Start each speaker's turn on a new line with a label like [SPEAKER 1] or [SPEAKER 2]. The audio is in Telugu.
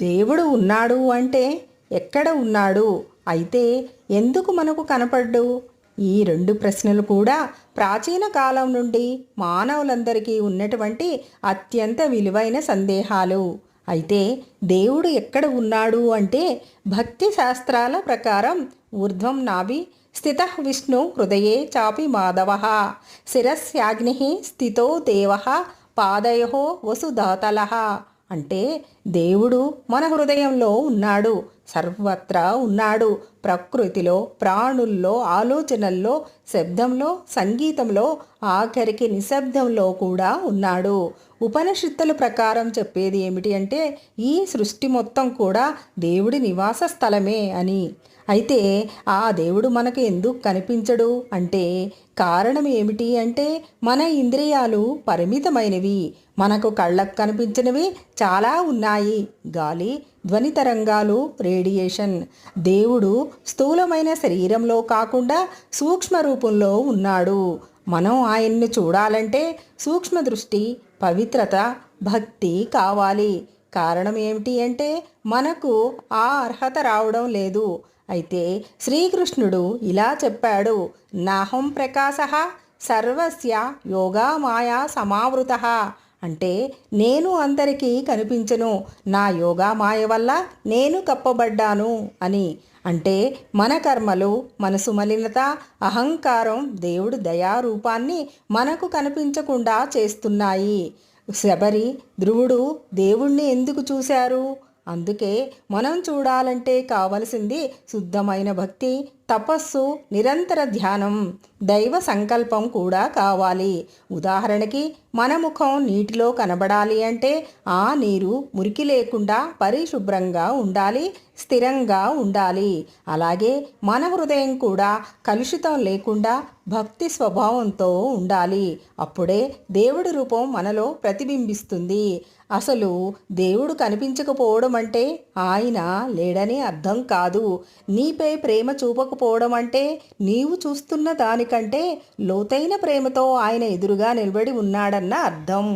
[SPEAKER 1] దేవుడు ఉన్నాడు అంటే ఎక్కడ ఉన్నాడు? అయితే ఎందుకు మనకు కనపడ్డు? ఈ రెండు ప్రశ్నలు కూడా ప్రాచీన కాలం నుండి మానవులందరికీ ఉన్నటువంటి అత్యంత విలువైన సందేహాలు. అయితే దేవుడు ఎక్కడ ఉన్నాడు అంటే భక్తి శాస్త్రాల ప్రకారం ఊర్ధ్వం నాభి స్థిత విష్ణు హృదయే చాపి మాధవ. శిరస్యాగ్ని స్థితో దేవ పాదయో వసుధాతల. అంటే దేవుడు మన హృదయంలో ఉన్నాడు. సర్వత్రా ఉన్నాడు. ప్రకృతిలో ప్రాణుల్లో ఆలోచనల్లో శబ్దంలో సంగీతంలో ఆఖరికి నిశ్శబ్దంలో కూడా ఉన్నాడు. ఉపనిషత్తుల ప్రకారం చెప్పేది ఏమిటి అంటే ఈ సృష్టి మొత్తం కూడా దేవుడి నివాస స్థలమే అని. అయితే ఆ దేవుడు మనకు ఎందుకు కనిపించడు? అంటే కారణం ఏమిటి అంటే మన ఇంద్రియాలు పరిమితమైనవి. మనకు కళ్ళకు కనిపించినవి చాలా ఉన్నాయి. గాలి ధ్వని తరంగాలు రేడియేషన్. దేవుడు స్థూలమైన శరీరంలో కాకుండా సూక్ష్మ రూపంలో ఉన్నాడు. మనం ఆయన్ని చూడాలంటే సూక్ష్మ దృష్టి పవిత్రత భక్తి కావాలి. కారణం ఏమిటి అంటే మనకు ఆ అర్హత రావడం లేదు. అయితే శ్రీకృష్ణుడు ఇలా చెప్పాడు నాహం ప్రకాశ సర్వస్య యోగా మాయా సమావృత. అంటే నేను అందరికీ కనిపించను. నా యోగా మాయ వల్ల నేను కప్పబడ్డాను అని. అంటే మన కర్మలు మనసు మలినత అహంకారం దేవుడు దయారూపాన్ని మనకు కనిపించకుండా చేస్తున్నాయి. శబరి ధ్రువుడు దేవుణ్ణి ఎందుకు చూశారు? అందుకే మనం చూడాలంటే కావలసింది శుద్ధమైన భక్తి తపస్సు నిరంతర ధ్యానం దైవ సంకల్పం కూడా కావాలి. ఉదాహరణకి మన ముఖం నీటిలో కనబడాలి అంటే ఆ నీరు మురికి లేకుండా పరిశుభ్రంగా ఉండాలి స్థిరంగా ఉండాలి. అలాగే మన హృదయం కూడా కలుషితం లేకుండా భక్తి స్వభావంతో ఉండాలి. అప్పుడే దేవుడి రూపం మనలో ప్రతిబింబిస్తుంది. అసలు దేవుడు కనిపించకపోవడం అంటే ఆయన లేడని అర్థం కాదు. నీపై ప్రేమ చూడకపోవడం అంటే నీవు చూస్తున్న దానికంటే లోతైన ప్రేమతో ఆయన ఎదురుగా నిలబడి ఉన్నాడన్న అర్థం.